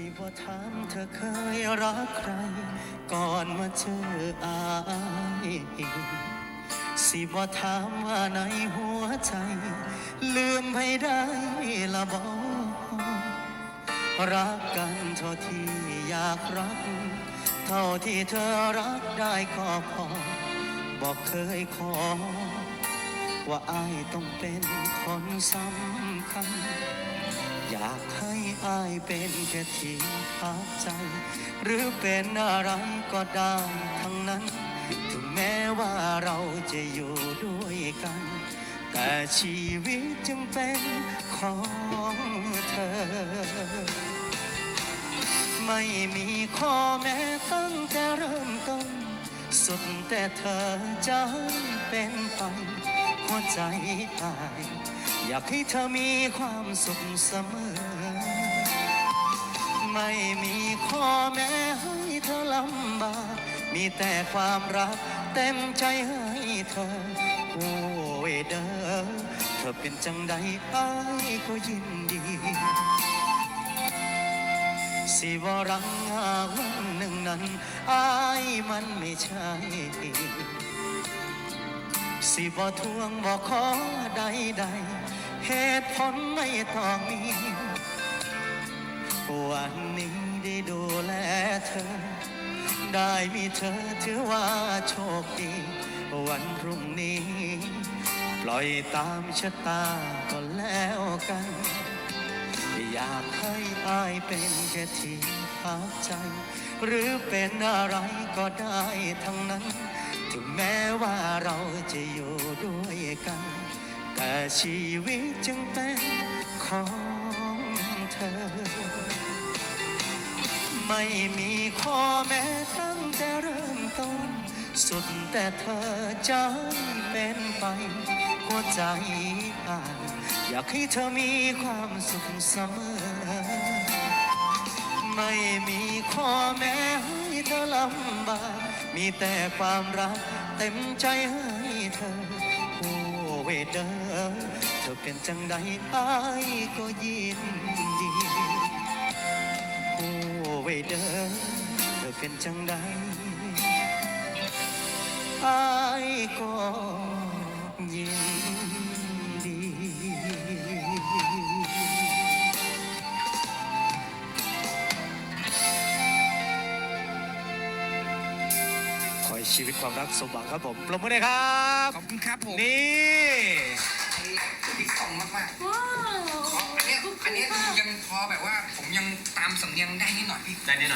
สิบ่ถามเธอเคยรักใคร ก่อนมาเจออายสิบ่ถามว่าในหัวใจ ลืมไปได้ละบ่รักกันเท่าที่อยากรัก เท่าที่เธอรักได้ก็พอ บอกเคยขอ ว่าอายต้องเป็นคนสำคัญ อายเป็นแค่ที่พักใจ หรือเป็นอะไรก็ได้ทั้งนั้น ถึงแม้ว่าเราจะอยู่ด้วยกัน แต่ชีวิตจึงเป็นของเธอไม่มีข้อแม้ตั้งแต่เริ่มต้น สุดแต่เธอจะเป็นไปหัวใจอาย อยากให้เธอมีความสุขเสมอ ไม่มีข้อแม้ให้เธอลำบากมีแต่ความรักเต็มใจให้เธอ โอ้ยเด้อเธอเป็นจังใดอายก็ยินดี สิวรังหาวันหนึ่งนั้นอายมันไม่ใช่ สิบ่ทวงบ่ขอใดใดๆเหตุผลไม่ต้องมี วันนี้ได้ดูแลเธอ ได้มีเธอถือว่าโชคดี วันพรุ่งนี้ ปล่อยตามชะตาก็แล้วกัน อยากให้อายเป็นแค่ที่พักใจ หรือเป็นอะไรก็ได้ทั้งนั้น ถึงแม้ว่าเราจะอยู่ด้วยกัน แต่ชีวิตจึงเป็นของ ไม่มีข้อแม้ตั้งแต่เริ่มต้น สุดแต่เธอจะเป็นไป หัวใจอ่านอยากให้เธอมีความสุขเสมอ ไม่มีข้อแม้ให้เธอลำบากมีแต่ความรักเต็มใจให้เธอ โอ้เวเดอเธอเป็นจังใดอายก็ยิ เธอเป็นจังใดอายก็ยินดีขอให้ชีวิตความรักสมหวังครับผมปรบมือเลยครับ ขอบคุณครับผม นี่พี่กล่องมากมากว้าวๆขออันเนี้ยอันเนี้ยยังพอแบบว่าผมยังตามสำเนียงได้นิดหน่อยพี่ ได้นิดหน่อย